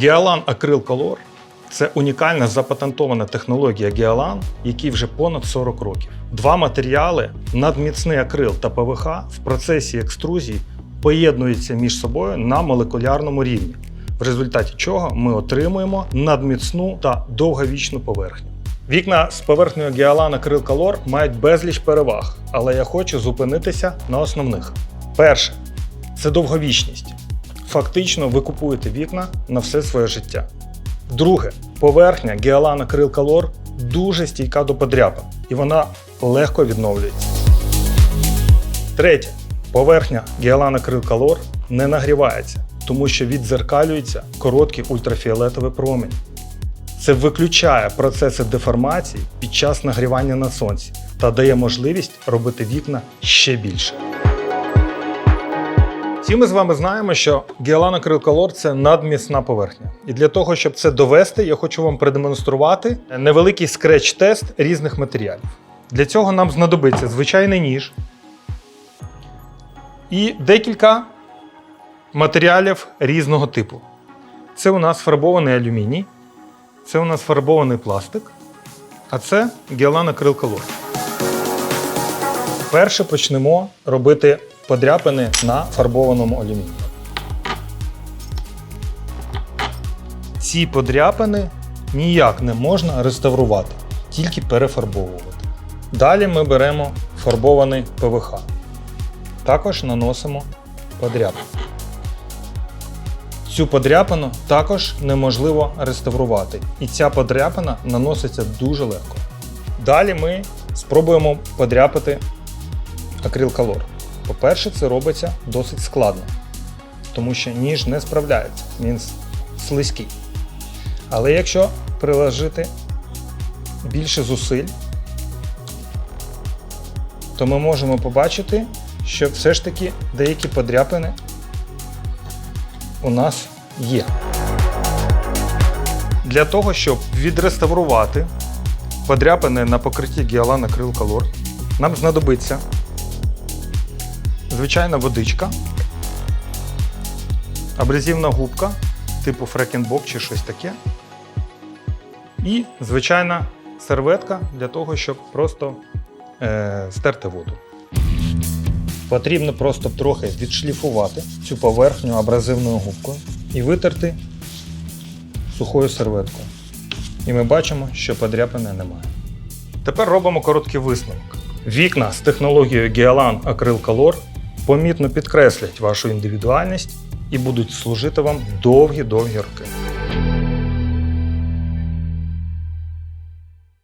Гіалан Acryl Color це унікальна запатентована технологія Гіалан, якій вже понад 40 років. Два матеріали надміцний акрил та ПВХ в процесі екструзії поєднуються між собою на молекулярному рівні, в результаті чого ми отримуємо надміцну та довговічну поверхню. Вікна з поверхнею Гіалан Acryl Color мають безліч переваг, але я хочу зупинитися на основних. Перше це довговічність. Фактично ви купуєте вікна на все своє життя. Друге, поверхня Гіалан Acryl Color дуже стійка до подряпин і вона легко відновлюється. Третє, поверхня Гіалан Acryl Color не нагрівається, тому що віддзеркалюється короткий ультрафіолетовий промінь. Це виключає процеси деформації під час нагрівання на сонці та дає можливість робити вікна ще більше. Всі ми з вами знаємо, що Гіалан Acryl Color – це надміцна поверхня. І для того, щоб це довести, я хочу вам продемонструвати невеликий скреч-тест різних матеріалів. Для цього нам знадобиться звичайний ніж і декілька матеріалів різного типу. Це у нас фарбований алюміній, це у нас фарбований пластик, а це Гіалан Acryl Color. Перше почнемо робити подряпини на фарбованому алюмінії. Ці подряпини ніяк не можна реставрувати, тільки перефарбовувати. Далі ми беремо фарбований ПВХ. Також наносимо подряпину. Цю подряпину також неможливо реставрувати, і ця подряпина наноситься дуже легко. Далі ми спробуємо подряпати акрил колор. По-перше, це робиться досить складно, тому що ніж не справляється, він слизький. Але якщо приложити більше зусиль, то ми можемо побачити, що все ж таки деякі подряпини у нас є. Для того, щоб відреставрувати подряпини на покритті Гіалан Acryl Color, нам знадобиться звичайна водичка, абразивна губка типу фрекенбок чи щось таке. І звичайна серветка для того, щоб просто е, стерти воду. Потрібно просто трохи відшліфувати цю поверхню абразивною губкою і витерти сухою серветкою. І ми бачимо, що подряпини немає. Тепер робимо короткий висновок. Вікна з технологією Гіалан Acryl Color помітно підкреслять вашу індивідуальність і будуть служити вам довгі-довгі роки.